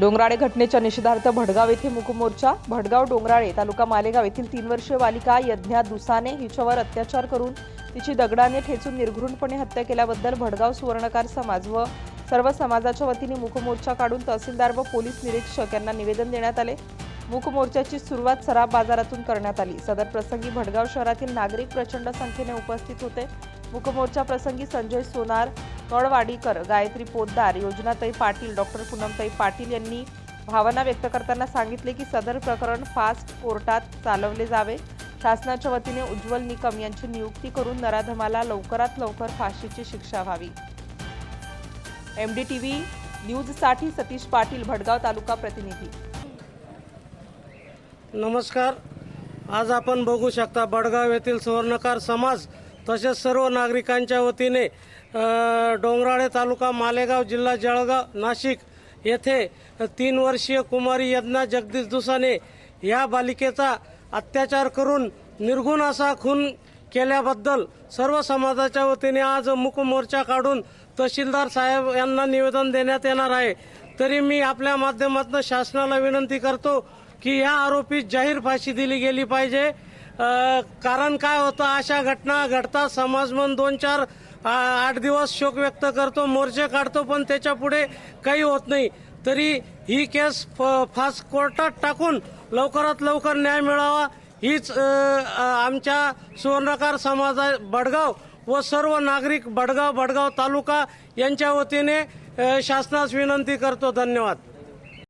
डोंगराळे घटनेच्या निषेधार्थ भडगाव येथे मुकमोर्चा भडगाव डोंगराळे तालुका मालेगाव येथील तीन वर्षीय बालिका यज्ञा दुसाने हिच्यावर अत्याचार करून तिची दगडाने ठेचून निर्घृणपणे हत्या केल्याबद्दल भडगाव सुवर्णकार समाज व सर्व समाजाच्या वतीने मुकमोर्चा काढून तहसीलदार व पोलीस निरीक्षक यांना निवेदन देण्यात आले. मुकमोर्चाची सुरुवात सराफ बाजारातून करण्यात आली. सदर प्रसंगी भडगाव शहरातील नागरिक प्रचंड संख्येने उपस्थित होते. मुकमोर्चा प्रसंगी संजय सोनार तळवाडीकर गायत्री पोद्दार योजनाताई पाटील डॉक्टर पूनमताई पाटील यांनी भावना व्यक्त करताना सांगितले की सदर प्रकरण फास्ट कोर्टात चालवले जावे. शासनाच्या वतीने उज्ज्वल निकम यांची नियुक्ती करून नराधमाला लवकरात लवकर फाशीची शिक्षा व्हावी. एम डी टी व्ही न्यूजसाठी सतीश पाटील भडगाव तालुका प्रतिनिधी. नमस्कार. आज आपण बघू शकता बडगाव येथील सुवर्णकार समाज तसेच सर्व नागरिकांच्या वतीने डोंगराळे तालुका मालेगाव जिल्हा जळगाव नाशिक येथे तीन वर्षीय कुमारी यज्ञा जगदीश दुसाने या बालिकेचा अत्याचार करून निर्गुण असा खून केल्याबद्दल सर्व समाजाच्या वतीने आज मुक मोर्चा काढून तहसीलदार साहेब यांना निवेदन देण्यात येणार आहे. तरी मी आपल्या माध्यमातून शासनाला विनंती करतो की या आरोपी जाहीर फाशी दिली गेली पाहिजे. कारण काय होतं? अशा घटना घडतात. समाज म्हणून दोन चार आठ दिवस शोक व्यक्त करतो. मोर्चे काढतो पण त्याच्या पुढे काही होत नाही. तरी ही केस फ- फास्ट कोर्टात टाकून लवकरात लवकर न्याय मिळावा. हीच आमच्या सुवर्णकार समाजा बडगाव व सर्व नागरिक बडगाव बडगाव तालुका यांच्या वतीने शासनास विनंती करतो. धन्यवाद.